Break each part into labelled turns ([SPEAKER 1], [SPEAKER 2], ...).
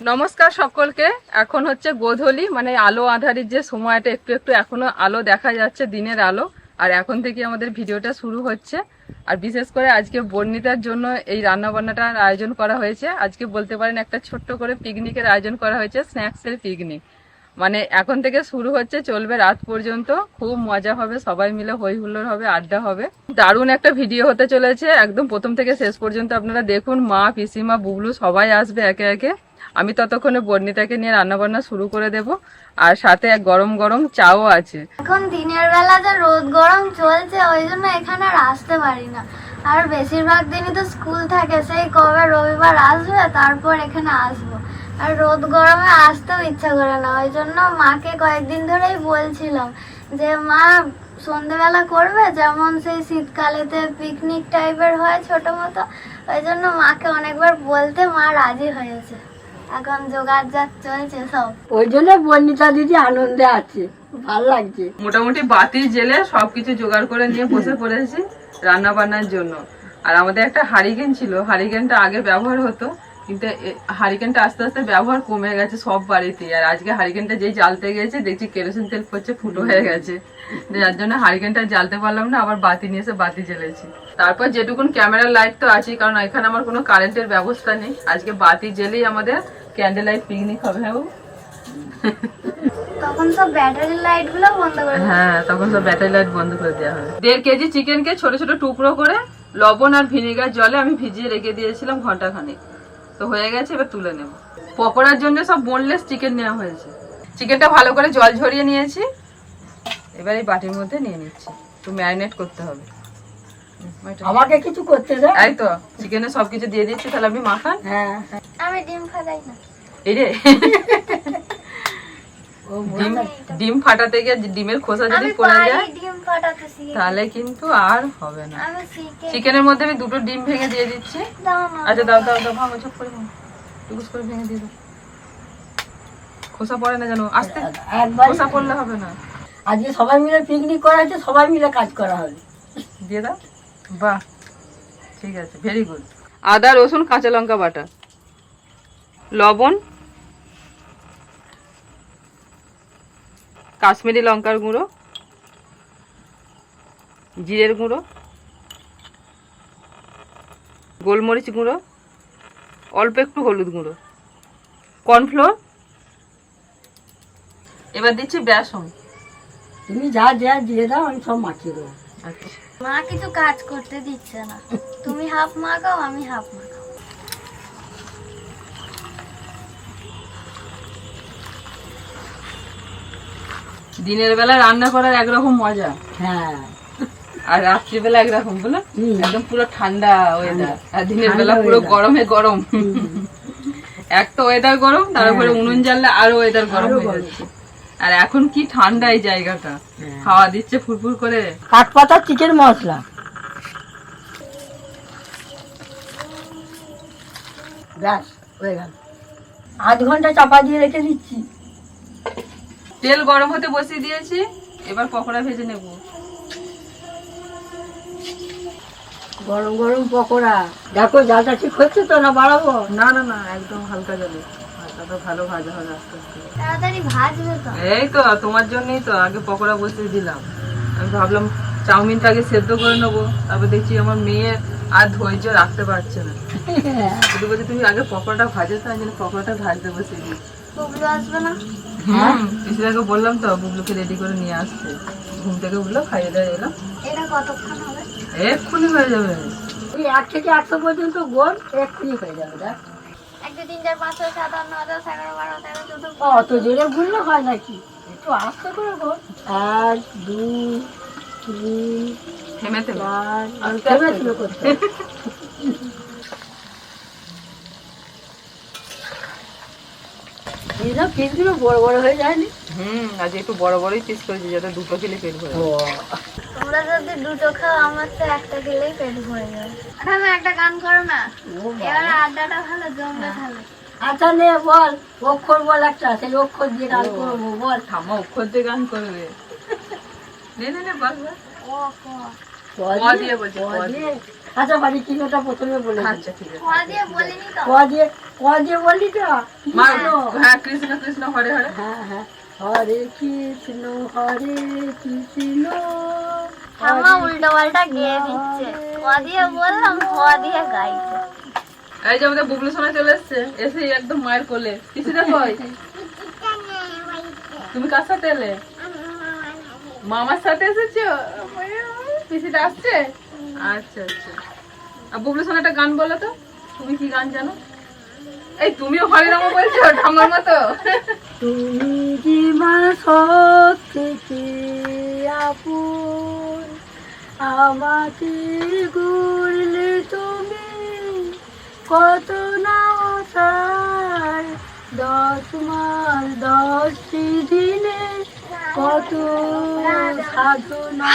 [SPEAKER 1] নমস্কার সকলকে। এখন হচ্ছে গোধলি মানে আলো আধারির যে সময়টা, একটু একটু এখনও আলো দেখা যাচ্ছে, দিনের আলো। আর এখন থেকে আমাদের ভিডিওটা শুরু হচ্ছে। আর বিশেষ করে আজকে বর্ণিতার জন্য এই রান্না বান্নাটার আয়োজন করা হয়েছে। আজকে বলতে পারেন একটা ছোট্ট করে পিকনিকের আয়োজন করা হয়েছে স্ন্যাক্সের পিকনিক। মানে এখন থেকে শুরু হচ্ছে, চলবে রাত পর্যন্ত। খুব মজা হবে, সবাই মিলে হই হুল্লোড় হবে, আড্ডা হবে। দারুণ একটা ভিডিও হতে চলেছে। একদম প্রথম থেকে শেষ পর্যন্ত আপনারা দেখুন, মা, পিসিমা, বুবলু সবাই আসবে একে একে। আমি ততক্ষণে বর্ণিতাকে নিয়ে রান্নাবান্না শুরু করে দেব। আর সাথে এক গরম গরম চাও আছে।
[SPEAKER 2] এখন দিনের বেলা যে রোদ গরম চলছে, ওই জন্য এখানে আর আসতে পারি না। আর বেশিরভাগ দিনই তো স্কুল থাকে, সেই কবে রবিবার আসবে তারপর এখানে আসব। আর রোদ গরমে আসতেও ইচ্ছা করে না, ওই জন্য মাকে কয়েকদিন ধরেই বলছিলাম যে, মা, সন্ধেবেলা করবে? যেমন সেই শীতকালেতে পিকনিক টাইপের হয় ছোট মতো, ওই জন্য মাকে অনেকবার বলতে মা রাজি হয়েছে। এখন জোগাড় জাত চলছে সব।
[SPEAKER 3] ওই জন্য বর্ণিতা দিদি আনন্দে আছে। ভালো লাগছে।
[SPEAKER 1] মোটামুটি বাতি জেলে সবকিছু জোগাড় করে নিয়ে বসে পড়েছি রান্না বান্নার জন্য। আর আমাদের একটা হারিকেন ছিল। হারিকেনটা আগে ব্যবহার হতো কিন্তু হারিকেনটা আস্তে আস্তে ব্যবহার কমে গেছে সব বাড়িতে। আর আজকে হারিকেনটা যেই জ্বালতে গেছে দেখছি কেরোসিন তেল পড়ছে ফুটো হয়ে গেছে। যার জন্য হারিকেনটা জ্বালতে পারলাম না আবার বাতি নিয়ে এসে বাতি জ্বেলেছি। তারপর যেটুকুন ক্যামেরার লাইট তো আছেই কারণ এখানে আমার কোনো কারেন্টের ব্যবস্থা নেই। আজকে বাতি জ্বেলেই আমাদের ক্যান্ডেল লাইট পিকনিক হবে হ্যাঁ
[SPEAKER 2] তখন সব ব্যাটারি লাইটগুলো বন্ধ করে
[SPEAKER 1] হ্যাঁ তখন সব ব্যাটারি লাইট বন্ধ করে দেওয়া হবে। দেড় কেজি চিকেনকে ছোট ছোট টুকরো করে লবণ আর ভিনেগার জলে আমি ভিজিয়ে রেখে দিয়েছিলাম ঘণ্টা খানেক তো হয়ে গেছে এবার তুলে নেব। পকোড়ার জন্য সব বোনলেস চিকেন নেওয়া হয়েছে। চিকেনটা ভালো করে জল ঝরিয়ে নিয়েছি। এবার এই বাটির মধ্যে নিয়ে নিচ্ছি। একটু ম্যারিনেট করতে হবে।
[SPEAKER 3] আমাকে কিছু করতে দে
[SPEAKER 1] এই তো চিকেনে সবকিছু দিয়ে দিচ্ছি তাহলে আপনি মাখান।
[SPEAKER 3] হ্যাঁ।
[SPEAKER 2] আমি ডিম ফাটাই না।
[SPEAKER 1] এই রে ডিম ডিম ফাটাতে গিয়ে ডিমের খোসা যদি পড়ে যায় তাহলে কিন্তু আর হবে না। চিকেনের মধ্যে আমি দুটো ডিম ভেঙে দিয়ে দিচ্ছি। আচ্ছা দাও দাও দাও ভাঙো চপ করে টুকুস করে ভেঙে দিয়ে দাও। খোসা পড়ে না জানো আস্তে। খোসা পড়লে হবে না।
[SPEAKER 3] আজকে সবাই মিলে পিকনিক করা হচ্ছে সবাই মিলে কাজ করা হবে।
[SPEAKER 1] দিয়ে দাও। বাহ ঠিক আছে ভেরি গুড আদা রসুন কাঁচা লঙ্কা বাটা। লবণ কাশ্মীরি লঙ্কার গুঁড়ো জিরের গুঁড়ো গোলমরিচ গুঁড়ো অল্প একটু হলুদ গুঁড়ো। কর্নফ্লোর? এবার দিচ্ছি বেসন।
[SPEAKER 3] তুমি যা যা দিয়ে দাও আমি সব মাখিয়ে দেবো।
[SPEAKER 1] আচ্ছা।
[SPEAKER 2] মা কিছু কাজ করতে দিচ্ছে না। তুমি হাফ মাখাও আমি হাফ মাখাও।
[SPEAKER 1] দিনের বেলা রান্না করার একরকম মজা।
[SPEAKER 3] হ্যাঁ।
[SPEAKER 1] আর রাত্রিবেলা একরকম বলো? একদম পুরো ঠান্ডা ওয়েদার আর দিনের বেলা পুরো গরমে গরম। এক তো ওয়েদার গরম তার উপরে উনুন জ্বাললে আরও ওয়েদার গরম
[SPEAKER 3] হ্যাঁ।
[SPEAKER 1] হয়ে যাচ্ছে। আর এখন কি ঠান্ডা এই জায়গাটা। খাওয়া দিচ্ছে ফুরফুর করে।
[SPEAKER 3] কাঠ পাতা চিকেন মশলা। ব্যাস হয়ে গেল। আধ ঘণ্টা চাপা দিয়ে রেখে দিচ্ছি।
[SPEAKER 1] তেল গরম হতে বসিয়ে দিয়েছি এবার পকোড়া ভেজে নেব।
[SPEAKER 3] গরম গরম পকোড়া। দেখো জালটা ঠিক হচ্ছে তো না বাড়াবো?
[SPEAKER 1] না না না একদম হালকা জলে। তো ভালো ভাজা হবে আস্তে আস্তে।
[SPEAKER 2] তাড়াতাড়ি ভাজবে তো।
[SPEAKER 1] এই তো তোমার জন্যই তো আগে পকোড়া বসিয়ে দিলাম। আমি ভাবলাম চাউমিনটা আগে সেদ্ধ করে নেব তারপর দেখছি আমার মেয়ে আর ধৈর্য রাখতে পারছে না। শুধু বলছে তুমি আগে পকোড়াটা ভাজে তো আমি যেন পকোড়াটা ভাজতে বসিয়ে দিই
[SPEAKER 2] আসবে না।
[SPEAKER 1] হ্যাঁ? পিসিদাকে বললাম তো বুবলুকে রেডি করে নিয়ে আসতে। ঘুম থেকে উঠল খাইয়ে দেয় এলাম।
[SPEAKER 2] এটা কতক্ষণ হবে?
[SPEAKER 1] এক্ষুনি হয়ে যাবে।
[SPEAKER 3] ওই এক থেকে একশো পর্যন্ত গোল এক্ষুনি হয়ে যাবে দেখ। অত জোরে ঘুরলে হয় নাকি? একটু আস্তে করে গোল এক দুই তিন
[SPEAKER 1] থেমে থেমে।
[SPEAKER 3] থেমে
[SPEAKER 1] আস্তে।
[SPEAKER 3] করতে এই সব পিসগুলো বড় বড় হয়ে যায়নি।
[SPEAKER 1] হুম আজ একটু বড় বড়ই পিস করেছি যাতে দুটো খেলে পেট ভরে
[SPEAKER 3] ও।
[SPEAKER 2] তোমরা যদি দুটো খাও আমার তো একটা খেলেই পেট ভরে যাবে আমি একটা গান করো না এবার আড্ডাটা ভালো জমবে ভালো।
[SPEAKER 3] আচ্ছা নে বল অক্ষর বল একটা সেই অক্ষর দিয়ে গান করব বল।
[SPEAKER 1] ঠাম্মা অক্ষর দিয়ে গান করবে। নে নে নে বল বল।
[SPEAKER 2] ও ক।
[SPEAKER 1] দিয়ে বলছি, ক দিয়ে।
[SPEAKER 3] খাঁচা বাড়ি কিলোটা প্রথমে বলে
[SPEAKER 1] আচ্ছা ঠিক আছে।
[SPEAKER 2] খোয়া দিয়ে বলিনি তো।
[SPEAKER 3] কোয়া দিয়ে কোয়া দিয়ে বললি তো?
[SPEAKER 1] মা হ্যাঁ কৃষ্ণ কৃষ্ণ হরে হরে।
[SPEAKER 3] হ্যাঁ হ্যাঁ। হরে কৃষ্ণ হরে কৃষ্ণ।
[SPEAKER 2] উল্টো পাল্টা গেয়ে দিচ্ছে। খোয়া দিয়ে বললাম খোয়া দিয়ে গাইছে।
[SPEAKER 1] এই যে আমাদের বুবলু সোনা চলে এসছে এসে একদম মায়ের কোলে। পিসিটা কই? তুমি কার সাথে এলে? মামার সাথে। এসেছ? পিসিটা আসছে? আচ্ছা আচ্ছা। আর বুবলু সোনা একটা গান বলো তো। তুমি কি গান জানো? এই তুমিও হরিনাম বলছো ঠাম্মার মতো।
[SPEAKER 3] তুমি যে মা সব থেকে আপন? আমাকে গড়লে তুমি কত না তার দশ মাস দশ দিনে কত সাধনা?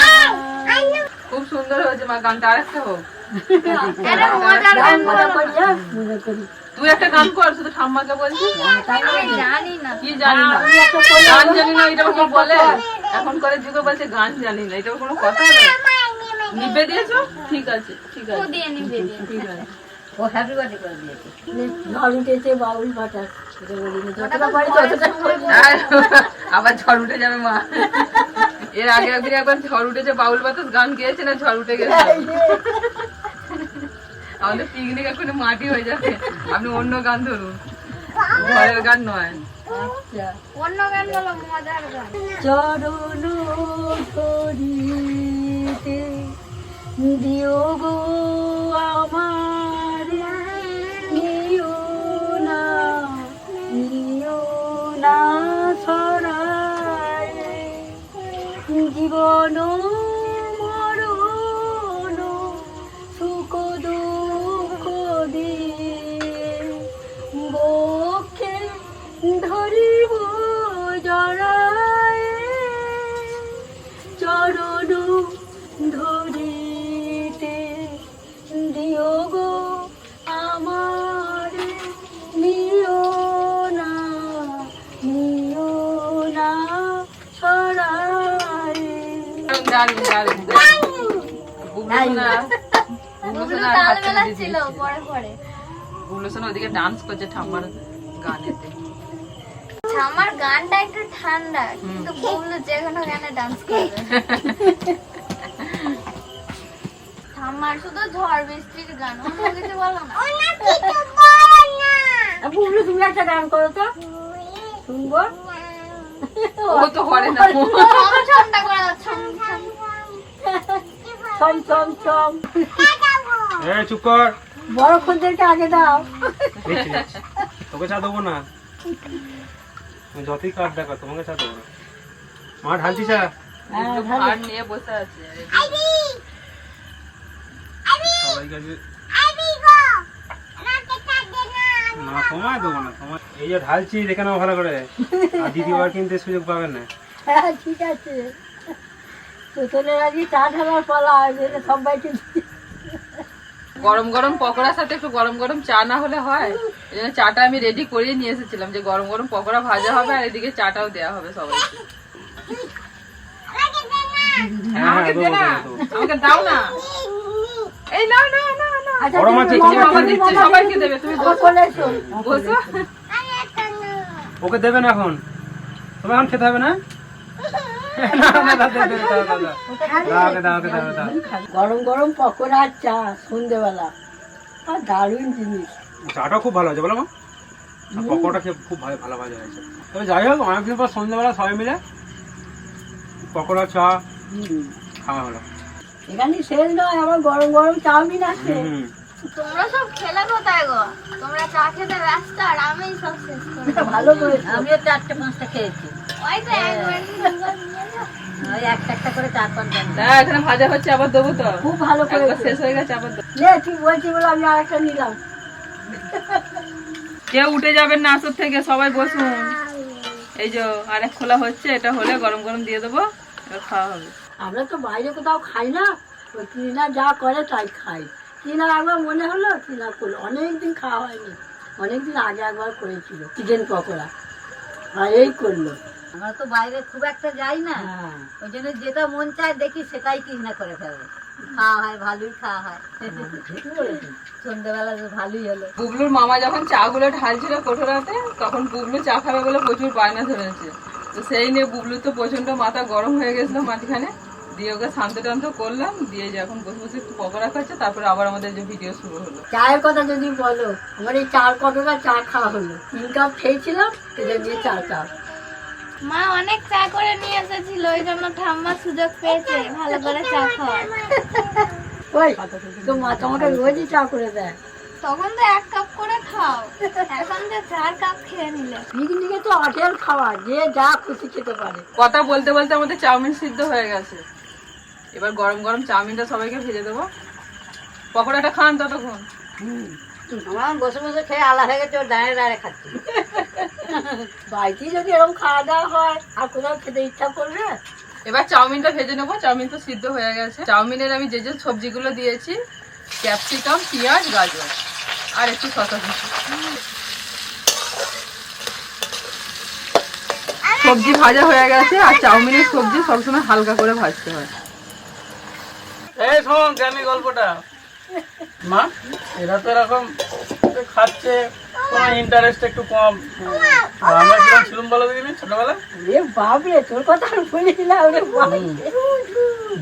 [SPEAKER 1] খুব সুন্দর হয়েছে মা গানটা আরেকটা হোক।
[SPEAKER 2] মজার গান
[SPEAKER 3] মজা করি? মজা করি
[SPEAKER 1] তুই একটা গান কর শুধু ঠাম্মাকে বলছি
[SPEAKER 2] জানি না।
[SPEAKER 1] কি জানি না? গান জানি না এটা কি বলে। এখন করে যুগে বলছে গান জানি না এটা কোনো কথা না নিবে দিয়েছ? ঠিক আছে ঠিক আছে।
[SPEAKER 2] দিয়ে নিবে
[SPEAKER 1] ঠিক আছে।
[SPEAKER 3] ও হ্যাপি বার্থডে করে দিয়েছে। ঝড় উঠেছে বাউল বাটার এটা বলিনি যতটা পারি ততটা করি।
[SPEAKER 1] আর আবার ঝড় উঠে যাবে মা। এর আগে একদিন একবার ঝড় উঠেছে বাউল বাতাস গান গেয়েছে না ঝড় উঠে গেছে? আমাদের পিকনিক এখন মাটি হয়ে যাবে আপনি অন্য গান ধরুন। ঘরের গান নয়।
[SPEAKER 3] আচ্ছা।
[SPEAKER 2] অন্য গান বলো মজার গান।
[SPEAKER 3] চরণ ধরিতে দিও গো
[SPEAKER 2] Oh,
[SPEAKER 1] no.
[SPEAKER 2] পরে
[SPEAKER 1] বুবলু সোনা ওদিকে ডান্স করছে ঠাম্মার গানেতে।
[SPEAKER 2] আমার গানটা একটু ঠান্ডা কিন্তু বুবলু যে কোনো গানে ডান্স করবে। ঠাম্মার শুধু ঝড় বৃষ্টির গান অন্য কিছু বলো না।
[SPEAKER 3] বুবলু তুমি একটা গান করো তো। শুনব?
[SPEAKER 1] ও তো করে না।
[SPEAKER 2] ছম করে দাও, ছম ছম
[SPEAKER 4] এই চুপ কর।
[SPEAKER 3] বড় খদ্দেরকে আগে দাও।
[SPEAKER 4] তোকে চা দেবো না। যতই কাঠ দেখা তোমাকে চা দেবো না। মা ঢালছি চা।
[SPEAKER 3] ভালো।
[SPEAKER 1] নিয়ে বসে আছে।
[SPEAKER 4] সবাই কাছে না তোমায় দেবো না তোমার এই যে ঢালছি দেখে নাও ভালো করে। আর দ্বিতীয়বার কিনতে সুযোগ পাবেন না।
[SPEAKER 3] হ্যাঁ ঠিক আছে। তোতনের আগে চা ঢালার পালা সবাইকে
[SPEAKER 1] গরম গরম পকোড়ার সাথে একটু গরম গরম চা না হলে হয়। এই জন্য চাটা আমি রেডি করিয়ে নিয়ে এসেছিলাম যে গরম গরম পকোড়া ভাজা হবে আর এদিকে চাটাও দেওয়া হবে সবাইকে। আমাকে দে না। আমাকে দাও না। এই
[SPEAKER 4] গরম আছে,
[SPEAKER 1] দেবে তুমি বসো।
[SPEAKER 4] ওকে দেবে না এখন? তুমি এখন খেতে হবে না?
[SPEAKER 3] গরম গরম পকোড়া আর চা সন্ধ্যেবেলা আর দারুণ জিনিস
[SPEAKER 4] চাটা খুব ভালো আছে বলো মা। পকোড়া খেয়ে খুব ভালো ভালো ভাজা হয়েছে। তবে যাই হোক অনেকদিন পর সন্ধ্যাবেলা সবাই মিলে পকোড়া চা খাওয়া হলো।
[SPEAKER 3] এখানে শেষ নয় আমার গরম গরম চাউমিন আছে
[SPEAKER 2] তোমরা সব খেলা কোথায় গো? তোমরা চা খেতে ব্যস্ত আর আমি সব শেষ করে।
[SPEAKER 3] ভালো করেছ।
[SPEAKER 5] আমিও চারটে পাঁচটা খেয়েছি।
[SPEAKER 2] ওই তো
[SPEAKER 1] এখানে ভাজা হচ্ছে আবার দেবো তো।
[SPEAKER 3] খুব ভালো
[SPEAKER 1] শেষ হয়ে গেছে আবার দেবো।
[SPEAKER 3] বলছি বলে আমি আর একটা নিলাম।
[SPEAKER 1] কেউ উঠে যাবেন না আসর থেকে সবাই বসুন। এই যে আরেক খোলা হচ্ছে এটা হলে গরম গরম দিয়ে দেবো এবার খাওয়া হবে।
[SPEAKER 3] আমরা তো বাইরে কোথাও খাই না। ওই টিনা যা করে তাই খাই। টিনা একবার মনে হলো টিনা করল অনেকদিন খাওয়া হয়নি। অনেকদিন আগে একবার করেছিল চিকেন পকোড়া। আর এই করল।
[SPEAKER 5] আমরা তো বাইরে খুব একটা যাই না।
[SPEAKER 3] হ্যাঁ।
[SPEAKER 5] ওই জন্য যেটা মন চায় দেখি সেটাই কিনা করে ফেলে। খাওয়া হয় ভালোই খাওয়া হয়। সন্ধ্যেবেলা তো ভালোই হলো।
[SPEAKER 1] বুবলুর মামা যখন চা গুলো ঢালছিল কোঠরাতে তখন বুবলু চা খাবে বলে প্রচুর বায়না ধরেছে। তো সেই নিয়ে বুবলুর তো প্রচণ্ড মাথা গরম হয়ে গেছিল মাঝখানে। দিয়ে ওকে শান্ত টান্ত করলাম দিয়ে যখন বসে বসে একটু পকোড়া খাচ্ছে তারপরে আবার আমাদের যে ভিডিও শুরু হলো।
[SPEAKER 3] চায়ের কথা যদি বলো আমার এই চার কতটা চা খাওয়া হলো। তিন কাপ খেয়েছিলাম এটা দিয়ে চার কাপ
[SPEAKER 2] মা অনেক চা করে নিয়ে এসেছিল ওই জন্য ঠাম্মা সুযোগ পেয়েছে ভালো করে চা খাওয়ার।
[SPEAKER 3] ওই তো মা তোমাকে রোজই চা করে দেয়।
[SPEAKER 2] তখন তো এক কাপ করে খাও এখন তো চার কাপ খেয়ে নিলে।
[SPEAKER 3] পিকনিকে তো আটেল খাওয়া যে যা খুশি খেতে পারে।
[SPEAKER 1] কথা বলতে বলতে আমাদের চাউমিন সিদ্ধ হয়ে গেছে। এবার গরম গরম চাউমিনটা সবাইকে ভেজে দেবো। পকোড়াটা খান ততক্ষণ।
[SPEAKER 5] আমার বসে বসে খেয়ে আলা হয়ে গেছে ওর দাঁড়িয়ে দাঁড়িয়ে খাচ্ছে।
[SPEAKER 3] বাড়িতেই যদি এরকম খাওয়া দাওয়া হয় আর কোথাও খেতে ইচ্ছা করবে?
[SPEAKER 1] এবার চাউমিনটা ভেজে নেব। চাউমিন তো সিদ্ধ হয়ে গেছে। চাউমিনের আমি যে যে সবজিগুলো দিয়েছি ক্যাপসিকাম পেঁয়াজ গাজর আর একটু শসা কুচি সবজি ভাজা হয়ে গেছে আর চাউমিনের সবজি সবসময় হালকা করে ভাজতে হয়।
[SPEAKER 6] এই শোন আমি গল্পটা। মা এরা তো এরকম খাচ্ছে কোনো ইন্টারেস্ট একটু কম। আমরা কীরকম ছিলাম বলো দিদি ছোটবেলায়
[SPEAKER 3] রে বাবরে তোর কথা আর বলিস না ওরে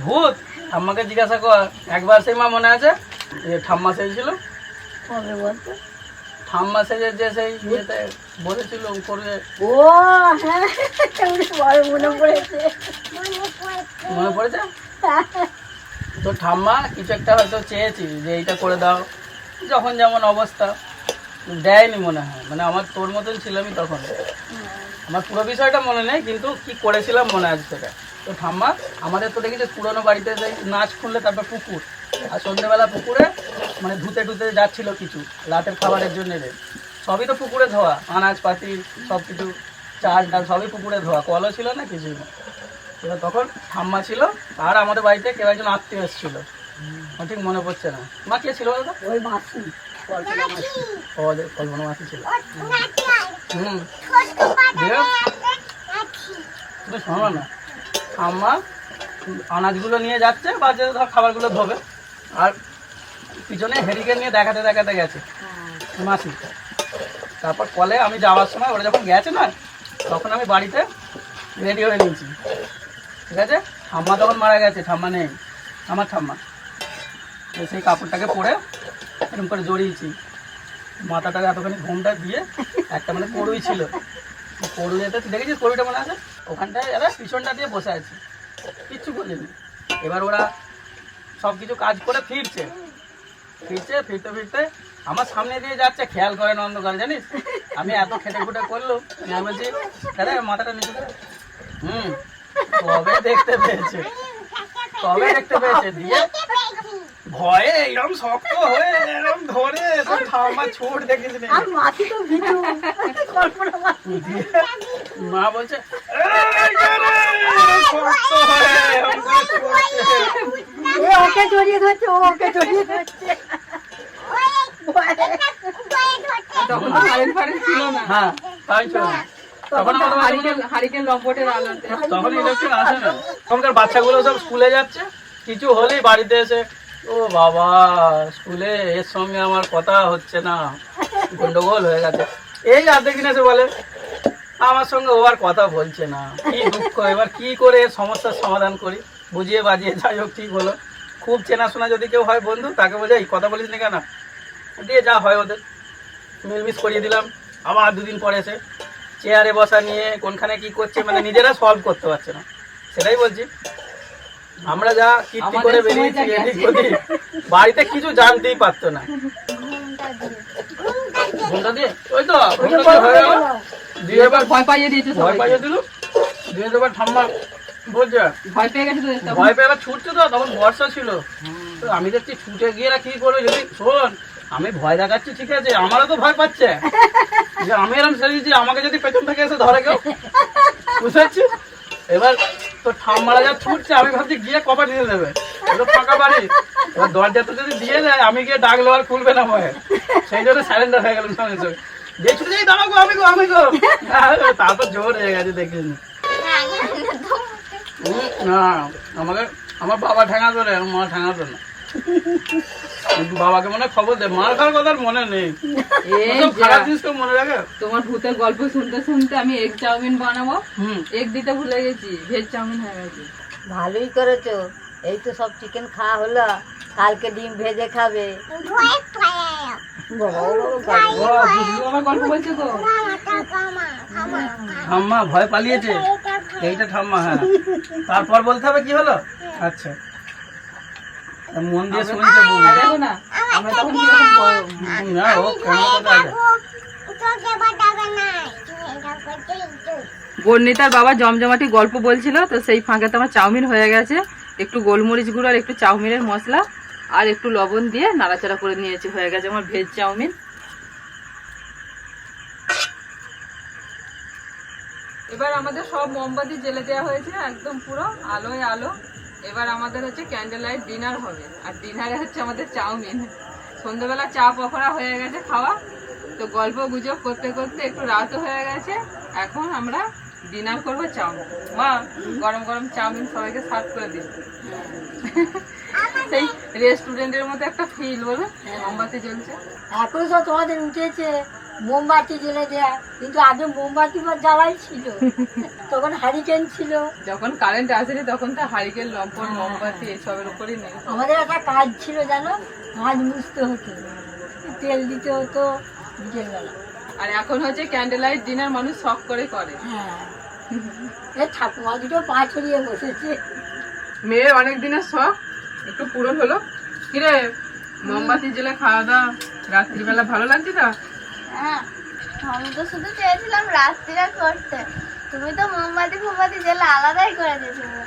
[SPEAKER 6] ভূত ঠাম্মাকে জিজ্ঞাসা কর। একবার সেই মা মনে আছে? যে ঠাম্মা সেজেছিল ঠাম্মা সেজে যে সেই ইয়েতে বসেছিল উপরে।
[SPEAKER 3] ও হ্যাঁ মনে পড়েছে।
[SPEAKER 6] মনে পড়েছে? তো ঠাম্মা কিছু একটা হয়তো চেয়েছি যে এইটা করে দাও। যখন যেমন অবস্থা, দেয়নি মনে হয়। মানে আমার তোর মতন ছিলামই তখন। আমার পুরো বিষয়টা মনে নেই, কিন্তু কি করেছিলাম মনে আছে সেটা। তো ঠাম্মা, আমাদের তো দেখেছি পুরোনো বাড়িতে নাচ খুললে তারপর পুকুর। আর সন্ধ্যেবেলা পুকুরে মানে ধুতে ধুতে যাচ্ছিল কিছু, রাতের খাবারের জন্য সবই তো পুকুরে ধোয়া, আনাজ আনাজপাতি সব কিছু, চাল ডাল সবই পুকুরে ধোয়া, কলও ছিল না কিছুই না। এবার তখন ঠাম্মা ছিল, আর আমাদের বাড়িতে কেউ একজন আত্মীয় এসেছিল। ঠিক মনে পড়ছে না। মা কে ছিল
[SPEAKER 3] ওই মাসি। কল্পনা মাসি
[SPEAKER 6] আমাদের ছিল। হুম। তুমি শোনো না। আনাজগুলো নিয়ে যাচ্ছে বা যে ধর খাবারগুলো ধোবে। আর পিছনে হেরিকে নিয়ে দেখাতে দেখাতে গেছে। মাসি। তারপর কলে আমি যাওয়ার সময় ওরা যখন গেছে না তখন আমি বাড়িতে রেডি হয়ে নিয়েছি। ঠিক আছে? ঠাম্মা তখন মারা গেছে ঠাম্মা নেই। আমার ঠাম্মা। সেই কাপড়টাকে পরে এরকম করে জড়িয়েছি। মাথাটাকে এতখানি ঘুমটা দিয়ে একটা মানে পড়ুই ছিল। তুই দেখেছিস? পড়ুইটা মনে আছে? ওখানটায় এরা পিছনটা দিয়ে বসে আছে। কিচ্ছু বলিনি। এবার ওরা সব কিছু কাজ করে ফিরছে। ফিরছে, ফিরতে ফিরতে আমার সামনে দিয়ে যাচ্ছে, খেয়াল করে না অন্ধকার, জানিস? আমি এত খেটে খুটে করল আমি বলছি, দাদা, মাথাটা নিচু হুম কবে দেখতে পেয়েছে। কবে দেখতে পেয়েছে। দিয়ে ভয়ে এরকম শক্ত হয়ে এরকম ধরে সব ঠাম্মা ছুট দেখিস নি।
[SPEAKER 3] আর তো ভিতু কল্পনা
[SPEAKER 6] মা বলছে "এই যে রে, শক্ত হয়ে এরম করে ছুটছে।"
[SPEAKER 3] এ ওকে জড়িয়ে ধরছে ও ওকে জড়িয়ে ধরছে।
[SPEAKER 1] তখন তো কারেন্ট ফারেন্ট ছিল না।
[SPEAKER 6] হ্যাঁ তাই ছিল তখন
[SPEAKER 1] হারিকেন হারিকেন লম্পটের আলোতে
[SPEAKER 6] তখন ইলেকট্রিক আসে না। তখনকার বাচ্চাগুলো সব স্কুলে যাচ্ছে কিছু হলেই বাড়িতে এসে ও বাবা, স্কুলে এর সঙ্গে আমার কথা হচ্ছে না। গন্ডগোল হয়ে গেছে। এই আর্ধেক দিন এসে বলে, আমার সঙ্গে ও আর কথা বলছে না। কি দুঃখ, এবার কি করে সমস্যার সমাধান করি? বুঝিয়ে বাজিয়ে যাই হোক, ঠিক হলো। খুব চেনাশোনা যদি কেউ হয় বন্ধু, তাকে বলে, এই, কথা বলিস না কেন? দিয়ে যা হয় ওদের। মিলমিস করিয়ে দিলাম। আবার দুদিন পরে এসে চেয়ারে বসা নিয়ে কোনখানে কি করছে মানে নিজেরা সলভ করতে পারছে না। সেটাই বলছি। আমরা যা কীর্তি করে বেরিয়েছি এদিক ওদিক বাড়িতে কিছু জানতেই পারতো না। দিয়ে ওই তো এবার
[SPEAKER 1] ভয় পাইয়ে দিয়েছে
[SPEAKER 6] ভয় পাইয়ে দিল। দিয়ে এবার ঠাম্মা বলছে
[SPEAKER 1] ভয় পেয়ে গেছে
[SPEAKER 6] ভয় পেয়ে এবার ছুটছে তো তখন বর্ষা ছিল। তো আমি দেখছি ছুটে গিয়ে কি করবে যদি শোন আমি ভয় দেখাচ্ছি ঠিক আছে আমারও তো ভয় পাচ্ছে। যে আমি এরকম সেরেছি আমাকে যদি পেছন থেকে এসে ধরে কেউ বুঝতে পারছিস? এবার তো ঠাম্মারা যা ছুটছে, আমি ভাবছি গিয়ে ফাঁকা বাড়ি। এবার দরজাটা যদি দিয়ে দেয়, আমি গিয়ে ডাকলে আর খুলবে না ভয়ে। সেই জন্য স্যালেন্ডার হয়ে গো, আমি গো জোর হয়ে গেছে দেখিনি না, আমাকে আমার বাবা ঠেঙা ধরে মা ঠেঙা ধরে না। বাবাকে মনে হয় খবর দে। মার খাওয়ার কথা আর মনে নেই।
[SPEAKER 1] এই
[SPEAKER 6] খারাপ জিনিস মনে রাখে?
[SPEAKER 1] তোমার ভূতের গল্প শুনতে শুনতে আমি এগ চাউমিন বানাবো।
[SPEAKER 6] হুম।
[SPEAKER 1] এগ দিতে ভুলে গেছি ভেজ চাউমিন হয়ে গেছে।
[SPEAKER 5] ভালোই করেছ। এই তো সব চিকেন খাওয়া হলো কালকে ডিম ভেজে খাবে।
[SPEAKER 6] ঠাম্মা ভয় পালিয়েছে। এইটা ঠাম্মা হ্যাঁ। তারপর বলতে হবে কি হলো? আচ্ছা। মন দিয়ে শুনছে।
[SPEAKER 1] দেখো না আমরা তখন
[SPEAKER 6] না ও কেন কথা আছে
[SPEAKER 1] বর্ণিতার বাবা জমজমাটি গল্প বলছিল তো সেই ফাঁকে তো আমার চাউমিন হয়ে গেছে। একটু গোলমরিচ গুঁড়ো আর একটু চাউমিনের মশলা আর একটু লবণ দিয়ে নাড়াচাড়া করে নিয়েছি হয়ে গেছে আমার ভেজ চাউমিন। এবার আমাদের সব মোমবাতি জেলে দেওয়া হয়েছে একদম পুরো আলোয় আলো। এবার আমাদের হচ্ছে ক্যান্ডেল লাইট ডিনার হবে। আর ডিনারে হচ্ছে আমাদের চাউমিন। সন্ধ্যেবেলা চা পকোড়া হয়ে গেছে খাওয়া। তো গল্প গুজব করতে করতে একটু রাতও হয়ে গেছে। এখন আমরা ডিনার করব চাউমিন। মা, গরম গরম চাউমিন সবাইকে সার্ভ করে দিন। সেই রেস্টুরেন্টের মতো একটা ফিল বলো মোমবাতি জ্বলছে।
[SPEAKER 3] এখন সব তোমাদের উঠেছে। মোমবাতি জ্বেলে দেয়া। কিন্তু আগে মোমবাতি বা জ্বালাই ছিল। তখন হারিকেন ছিল।
[SPEAKER 1] যখন কারেন্ট আসেনি তখন তো হারিকেন লম্পন মোমবাতি এসবের উপরই নেই।
[SPEAKER 3] আমাদের একটা কাজ ছিল জানো? ভাজ মুছতে হতো। তেল দিতে হতো বিকেলবেলা
[SPEAKER 1] আর এখন হচ্ছে ক্যান্ডেল লাইট ডিনার মানুষ শখ করে করে।
[SPEAKER 3] হ্যাঁ। এই ঠাকুমা দুটো পা ছড়িয়ে বসেছে।
[SPEAKER 1] মেয়ের অনেক দিনের শখ একটু পূরণ হলো। কিরে মোমবাতি জেলে খাওয়া দাওয়া রাত্রিবেলা ভালো লাগছে না
[SPEAKER 2] হ্যাঁ আমি তো শুধু চেয়েছিলাম রাত্রিটা করতে। তুমি তো মোমবাতি ফোমবাতি জেলে আলাদাই করে দিয়েছিলে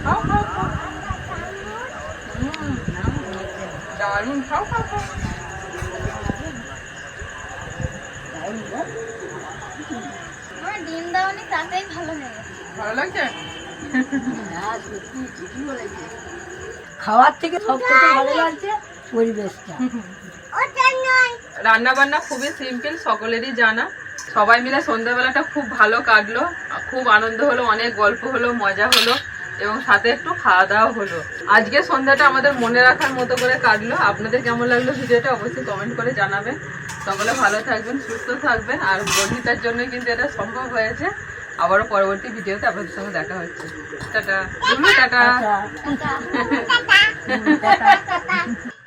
[SPEAKER 1] খাও খাও খাও হুম, দারুণ খাও খাও খাও
[SPEAKER 2] আমার ডিম দাওনি তাতেই ভালো হয়ে গেছে
[SPEAKER 1] ভালো লাগছে
[SPEAKER 3] খাওয়ার থেকে সব থেকে ভালো লাগছে পরিবেশটা
[SPEAKER 1] রান্না বান্না খুবই সিম্পল সকলেরই জানা। সবাই মিলে সন্ধ্যাবেলাটা খুব ভালো কাটলো খুব আনন্দ হলো অনেক গল্প হলো মজা হলো এবং সাথে একটু খাওয়া দাওয়া হলো। আজকে সন্ধ্যাটা আমাদের মনে রাখার মতো করে কাটলো। আপনাদের কেমন লাগল ভিডিওটা অবশ্যই কমেন্ট করে জানাবেন। সকলে ভালো থাকবেন সুস্থ থাকবেন আর বর্ণিতার জন্য কিন্তু এটা সম্ভব হয়েছে। আবারও পরবর্তী ভিডিওতে আপনাদের সঙ্গে দেখা হচ্ছে। টাটা।
[SPEAKER 2] টাটা।